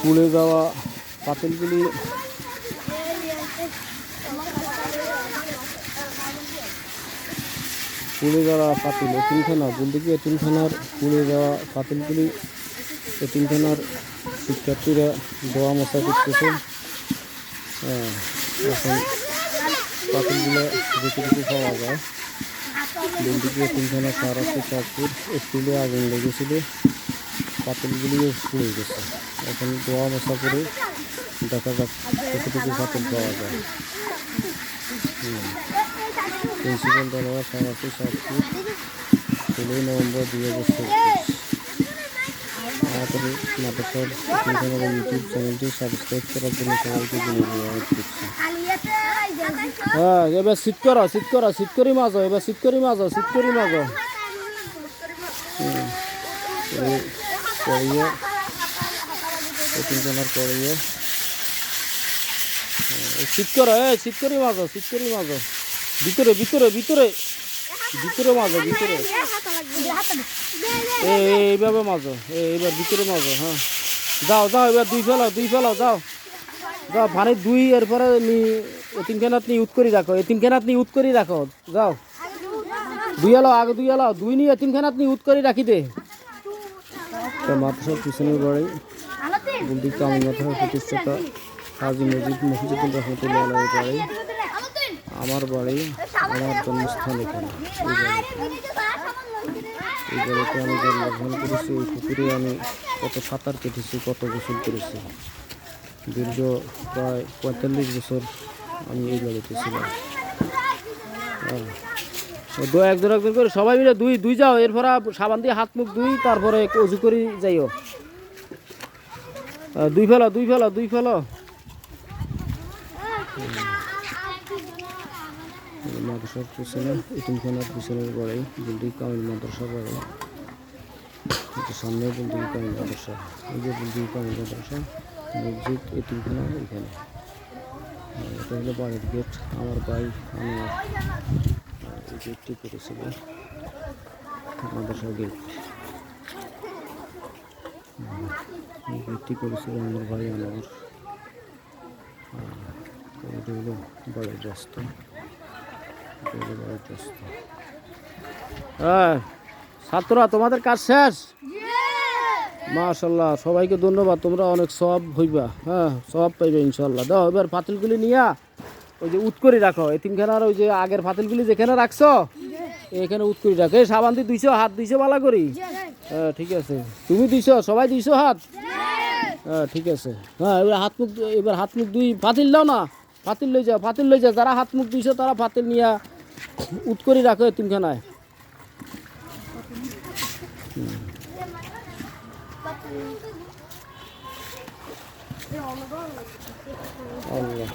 পুড়ে যাওয়া পাতিলগুলি পুড়ে যাওয়া পাতিল এতিমখানা বলতে এতিমখানার পুড়ে যাওয়া পাতিলগুলি এতিমখানার শিক্ষার্থীরা দোয়া মশা করতেছে। হ্যাঁ, এখন পাতিলগুলো যেটুকু পাওয়া যায়। বলতে এতিমখানা সারাতে চাঁদপুর স্কুলে আগুন লেগেছিল। পাতিলগুলিও পুড়ে গেছে। এখন দোয়া মশা করে দেখা যাক পাতিল পাওয়া যায়। প্রিন্সিপাল দলওয়ার সারাতে চাঁদপুর ষোলোই নভেম্বর দুই হাজার চব্বিশ। আমাদের নাটকের এতিমখানার ইউটিউব চ্যানেলটি সাবস্ক্রাইব করার জন্য সবাইকে অনুরোধ করছি। হ্যাঁ এবার শীত করো শীত করো শীত করি মাঝো এবার শীত করি মাঝো শীত করি মাঝো করিয়ে তিনজনের করিয়ে শীত করো এ শীত করি মাঝো শীত করি মাঝো ভিতরে ভিতরে ভিতরে ভিতরে মাঝো ভিতরে। এইভাবে এ এইবার ভিতরে মাঝো হ্যাঁ। যাও যাও, এবার দুই ফেলাও দুই ফেলাও যাও। যাও পানি দুই, এরপরে নি এতিমখানাত নি উত করি রাখো এতিমখানাত নি উত করি রাখো। যাও। দুই এলাও আগে দুই এলাও দুই নি এতিমখানাত নি উত করি রাখি দে। মাদ্রাসার পিছনের বাড়ি। বুলদি প্রতিষ্ঠাতা হাজি মজিদ মহিজুদ্দিন রহমতুল্লাহ বাড়ি। আমার বাড়ি, আমার জন্মস্থান এখানে। এই বাড়িতে আমি জন্মগ্রহণ করেছি, এই পুকুরে আমি কত সাঁতার কেটেছি, কত গোসল করেছি। দীর্ঘ প্রায় পঁয়তাল্লিশ বছর আমি এই বাড়িতে ছিলাম। হ্যাঁ। একজন একজন করে সবাই মিলে দুই দুই যাও, এরপর সাবান দিয়ে হাত মুখ দুই তারপরে অজু করি যাইও। দুই ফেলো দুই ফেলো দুই ফেলো। বিল্ডিং মাদ্রাসা সামনে বিল্ডিং এই যে বিল্ডিং গেট, আমার গেটটি করেছিল মাদ্রাসা গেট এই গেটটি করেছিল আমার ভাই আমার এটা হলো বাড়ির রাস্তা হ্যাঁ ছাত্ররা তোমাদের কাজ শেষ? মাশাল্লাহ সবাইকে ধন্যবাদ তোমরা অনেক সব হইবা। হ্যাঁ সব পাইবে ইনশাল্লাহ দাও এবার পাতিলগুলি নিয়া। ওই যে উত করে রাখো। এতিমখানার ওই যে আগের ফাতিলগুলি যেখানে রাখছো, এখানে উত করে রাখো। এই সাবান দিয়ে দুইশো হাত দুইশো বালা করি? হ্যাঁ ঠিক আছে। তুমি দিছো সবাই দিছো হাত? হ্যাঁ ঠিক আছে। হ্যাঁ এবার হাত মুখ এবার হাত মুখ দুই ফাতিল দাও না। ফাতিল লই যাও, ফাতিল লই যাও। যারা হাত মুখ দিছো তারা ফাতিল নিয়া উত করে রাখো তিনখানায়। আল্লাহ।